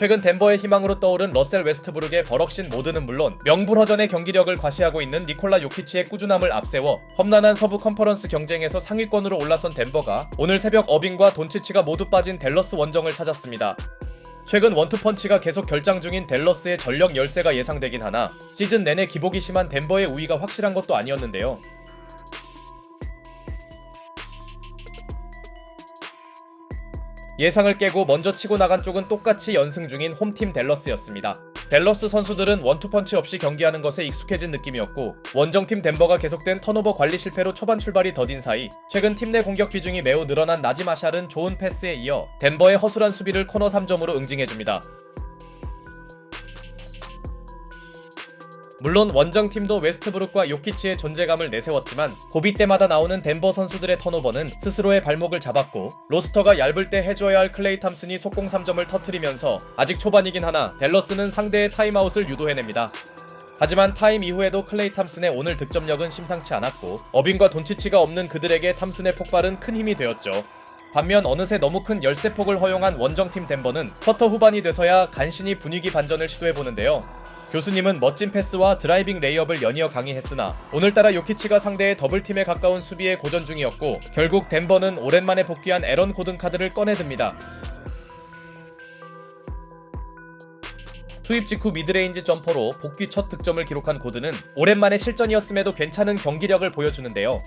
최근 덴버의 희망으로 떠오른 러셀 웨스트브룩의 버럭신 모드는 물론 명불허전의 경기력을 과시하고 있는 니콜라 요키치의 꾸준함을 앞세워 험난한 서부 컨퍼런스 경쟁에서 상위권으로 올라선 덴버가 오늘 새벽 어빙과 돈치치가 모두 빠진 댈러스 원정을 찾았습니다. 최근 원투펀치가 계속 결장 중인 댈러스의 전력 열세가 예상되긴 하나 시즌 내내 기복이 심한 덴버의 우위가 확실한 것도 아니었는데요. 예상을 깨고 먼저 치고 나간 쪽은 똑같이 연승 중인 홈팀 댈러스였습니다. 댈러스 선수들은 원투펀치 없이 경기하는 것에 익숙해진 느낌이었고 원정팀 덴버가 계속된 턴오버 관리 실패로 초반 출발이 더딘 사이 최근 팀 내 공격 비중이 매우 늘어난 나지마샬은 좋은 패스에 이어 덴버의 허술한 수비를 코너 3점으로 응징해줍니다. 물론 원정팀도 웨스트브룩과 요키치의 존재감을 내세웠지만 고비 때마다 나오는 덴버 선수들의 턴오버는 스스로의 발목을 잡았고 로스터가 얇을 때 해줘야 할 클레이 탐슨이 속공 3점을 터트리면서 아직 초반이긴 하나 댈러스는 상대의 타임아웃을 유도해냅니다. 하지만 타임 이후에도 클레이 탐슨의 오늘 득점력은 심상치 않았고 어빙과 돈치치가 없는 그들에게 탐슨의 폭발은 큰 힘이 되었죠. 반면 어느새 너무 큰 열세폭을 허용한 원정팀 덴버는 쿼터 후반이 돼서야 간신히 분위기 반전을 시도해보는데요. 교수님은 멋진 패스와 드라이빙 레이업을 연이어 강의했으나 오늘따라 요키치가 상대의 더블팀에 가까운 수비에 고전 중이었고 결국 덴버는 오랜만에 복귀한 에런 고든 카드를 꺼내듭니다. 투입 직후 미드레인지 점퍼로 복귀 첫 득점을 기록한 고든은 오랜만에 실전이었음에도 괜찮은 경기력을 보여주는데요.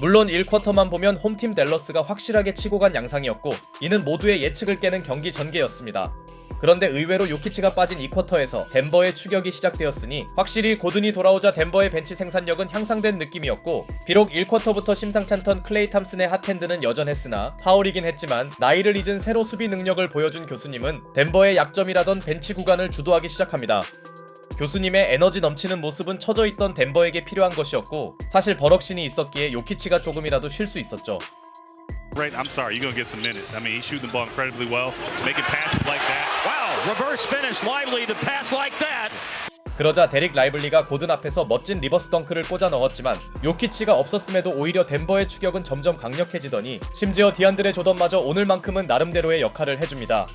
물론 1쿼터만 보면 홈팀 댈러스가 확실하게 치고 간 양상이었고 이는 모두의 예측을 깨는 경기 전개였습니다. 그런데 의외로 요키치가 빠진 2쿼터에서 덴버의 추격이 시작되었으니 확실히 고든이 돌아오자 덴버의 벤치 생산력은 향상된 느낌이었고 비록 1쿼터부터 심상찮던 클레이 탐슨의 핫핸드는 여전했으나 파울이긴 했지만 나이를 잊은 새로 수비 능력을 보여준 교수님은 덴버의 약점이라던 벤치 구간을 주도하기 시작합니다. 교수님의 에너지 넘치는 모습은 처져 있던 덴버에게 필요한 것이었고 사실 버럭신이 있었기에 요키치가 조금이라도 쉴 수 있었죠. Right, I'm sorry, you're gonna get some minutes. I mean, he's shooting the ball incredibly well, making passes like that. Wow, reverse finish, lively to pass like that. 그러자 데릭 라이블리가 고든 앞에서 멋진 리버스 덩크를 꽂아 넣었지만 요키치가 없었음에도 오히려 덴버의 추격은 점점 강력해지더니 심지어 디안드레 조던마저 오늘만큼은 나름대로의 역할을 해줍니다.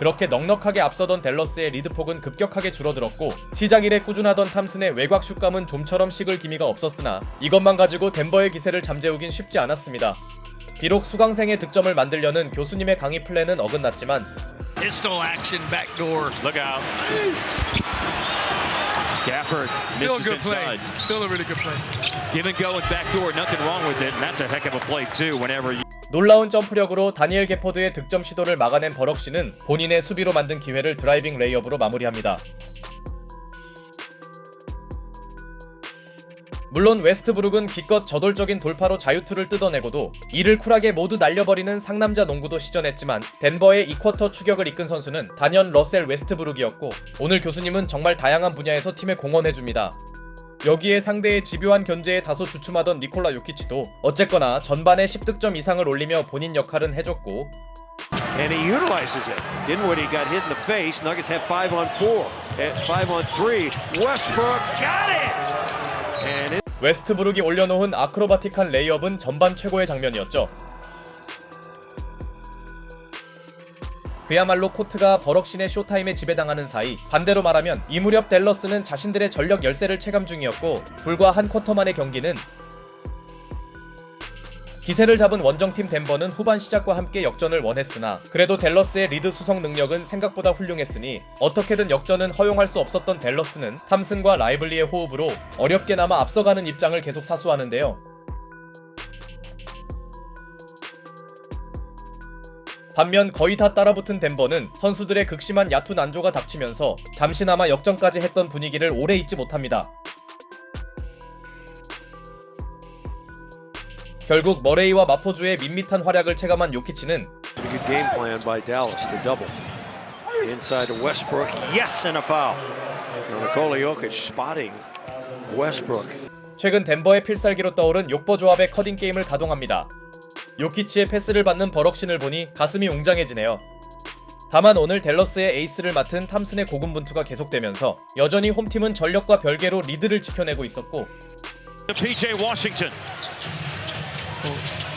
그렇게 넉넉하게 앞서던 댈러스의 리드폭은 급격하게 줄어들었고 시작 이래 꾸준하던 탐슨의 외곽 슛감은 좀처럼 식을 기미가 없었으나 이것만 가지고 덴버의 기세를 잠재우긴 쉽지 않았습니다. 비록 수강생의 득점을 만들려는 교수님의 강의 플랜은 어긋났지만 Pistol action backdoor. Look out. Gafford Still a misses good play. inside. Still a really good play. Give and go and backdoor, nothing wrong with it, and that's a heck of a play too. Whenever you 놀라운 점프력으로 다니엘 게퍼드의 득점 시도를 막아낸 버럭시는 본인의 수비로 만든 기회를 드라이빙 레이업으로 마무리합니다. 물론 웨스트브룩은 기껏 저돌적인 돌파로 자유투를 뜯어내고도 이를 쿨하게 모두 날려버리는 상남자 농구도 시전했지만 덴버의 이쿼터 추격을 이끈 선수는 단연 러셀 웨스트브룩이었고 오늘 교수님은 정말 다양한 분야에서 팀에 공헌해줍니다. 여기에 상대의 집요한 견제에 다소 주춤하던 니콜라 요키치도 어쨌거나 전반에 10득점 이상을 올리며 본인 역할은 해줬고 and he utilizes it. Dinwiddie got hit in the face. Nuggets have five on four. At five on three. Westbrook got it. And it 웨스트브룩이 올려놓은 아크로바틱한 레이업은 전반 최고의 장면이었죠. 그야말로 코트가 버럭신의 쇼타임에 지배당하는 사이 반대로 말하면 이 무렵 댈러스는 자신들의 전력 열세를 체감 중이었고 불과 한 쿼터 만의 경기는 기세를 잡은 원정팀 덴버는 후반 시작과 함께 역전을 원했으나 그래도 댈러스의 리드 수성 능력은 생각보다 훌륭했으니 어떻게든 역전은 허용할 수 없었던 댈러스는 탐슨과 라이블리의 호흡으로 어렵게나마 앞서가는 입장을 계속 사수하는데요. 반면 거의 다 따라붙은 덴버는 선수들의 극심한 야투 난조가 닥치면서 잠시나마 역전까지 했던 분위기를 오래 잊지 못합니다. 결국 머레이와 마포주의 밋밋한 활약을 체감한 요키치는. 최근 덴버의 필살기로 떠오른 욕보 조합의 커딩 게임을 가동합니다. 요키치의 패스를 받는 버럭신을 보니 가슴이 웅장해지네요. 다만 오늘 댈러스의 에이스를 맡은 탐슨의 고군분투가 계속되면서 여전히 홈팀은 전력과 별개로 리드를 지켜내고 있었고 PJ Washington.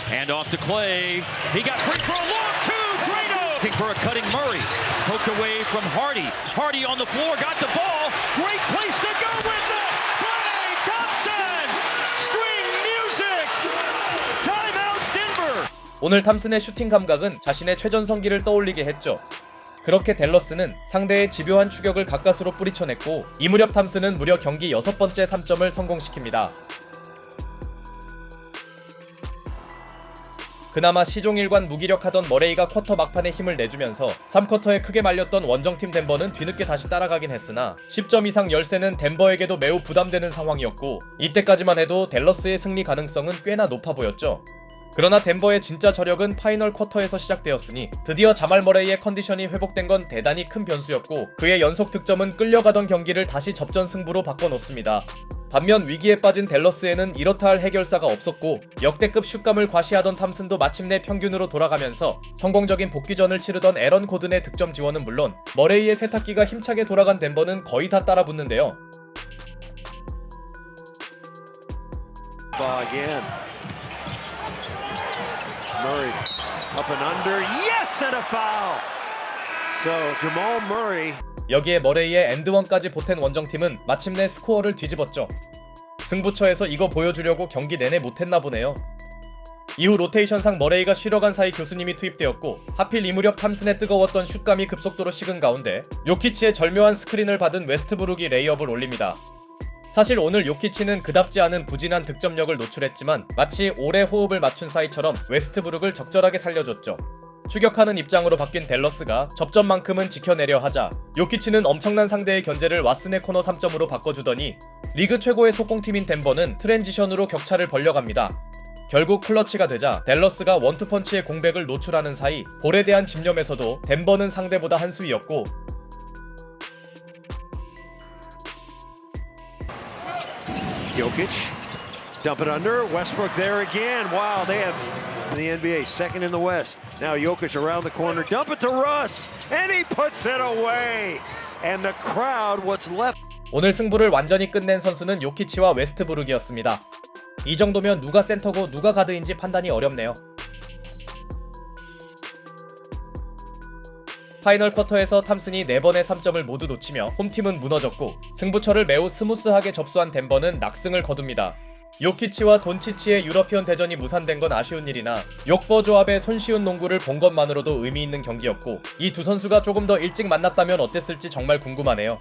Hand off to Clay. He got free for a long two. Drano looking for a cutting Murray. Poked away from Hardy. Hardy on the floor, got the ball. Great place to go with 오늘 탐슨의 슈팅 감각은 자신의 최전성기를 떠올리게 했죠. 그렇게 댈러스는 상대의 집요한 추격을 가까스로 뿌리쳐냈고 이 무렵 탐슨은 무려 경기 여섯 번째 3점을 성공시킵니다. 그나마 시종일관 무기력하던 머레이가 쿼터 막판에 힘을 내주면서 3쿼터에 크게 말렸던 원정팀 덴버는 뒤늦게 다시 따라가긴 했으나 10점 이상 열세는 덴버에게도 매우 부담되는 상황이었고 이때까지만 해도 댈러스의 승리 가능성은 꽤나 높아 보였죠. 그러나 덴버의 진짜 저력은 파이널 쿼터에서 시작되었으니 드디어 자말 머레이의 컨디션이 회복된 건 대단히 큰 변수였고 그의 연속 득점은 끌려가던 경기를 다시 접전 승부로 바꿔놓습니다. 반면 위기에 빠진 댈러스에는 이렇다 할 해결사가 없었고 역대급 슛감을 과시하던 탐슨도 마침내 평균으로 돌아가면서 성공적인 복귀전을 치르던 에런 고든의 득점 지원은 물론 머레이의 세탁기가 힘차게 돌아간 덴버는 거의 다 따라붙는데요. Murray up and under. Yes, and a foul. So Jamal Murray 여기에 머레이의 엔드원까지 보탠 원정팀은 마침내 스코어를 뒤집었죠. 승부처에서 이거 보여주려고 경기 내내 못했나 보네요. 이후 로테이션상 머레이가 쉬러 간 사이 교수님이 투입되었고 하필 이 무렵 탐슨의 뜨거웠던 슛감이 급속도로 식은 가운데 요키치의 절묘한 스크린을 받은 웨스트브룩이 레이업을 올립니다. 사실 오늘 요키치는 그답지 않은 부진한 득점력을 노출했지만 마치 오래 호흡을 맞춘 사이처럼 웨스트브룩을 적절하게 살려줬죠. 추격하는 입장으로 바뀐 댈러스가 접전만큼은 지켜내려 하자 요키치는 엄청난 상대의 견제를 왓슨의 코너 3점으로 바꿔주더니 리그 최고의 속공팀인 덴버는 트랜지션으로 격차를 벌려갑니다. 결국 클러치가 되자 댈러스가 원투펀치의 공백을 노출하는 사이 볼에 대한 집념에서도 덴버는 상대보다 한 수위였고 Jokic dump it under. Westbrook there again. Wow, they have in the NBA second in the West. Now Jokic around the corner, dump it to Russ, and he puts it away. And the crowd, what's left. 오늘 승부를 완전히 끝낸 선수는 요키치와 웨스트브룩이었습니다. 이 정도면 누가 센터고 누가 가드인지 판단이 어렵네요. 파이널 쿼터에서 탐슨이 4번의 3점을 모두 놓치며 홈팀은 무너졌고 승부처를 매우 스무스하게 접수한 덴버는 낙승을 거둡니다. 요키치와 돈치치의 유러피언 대전이 무산된 건 아쉬운 일이나 욕버 조합의 손쉬운 농구를 본 것만으로도 의미 있는 경기였고 이 두 선수가 조금 더 일찍 만났다면 어땠을지 정말 궁금하네요.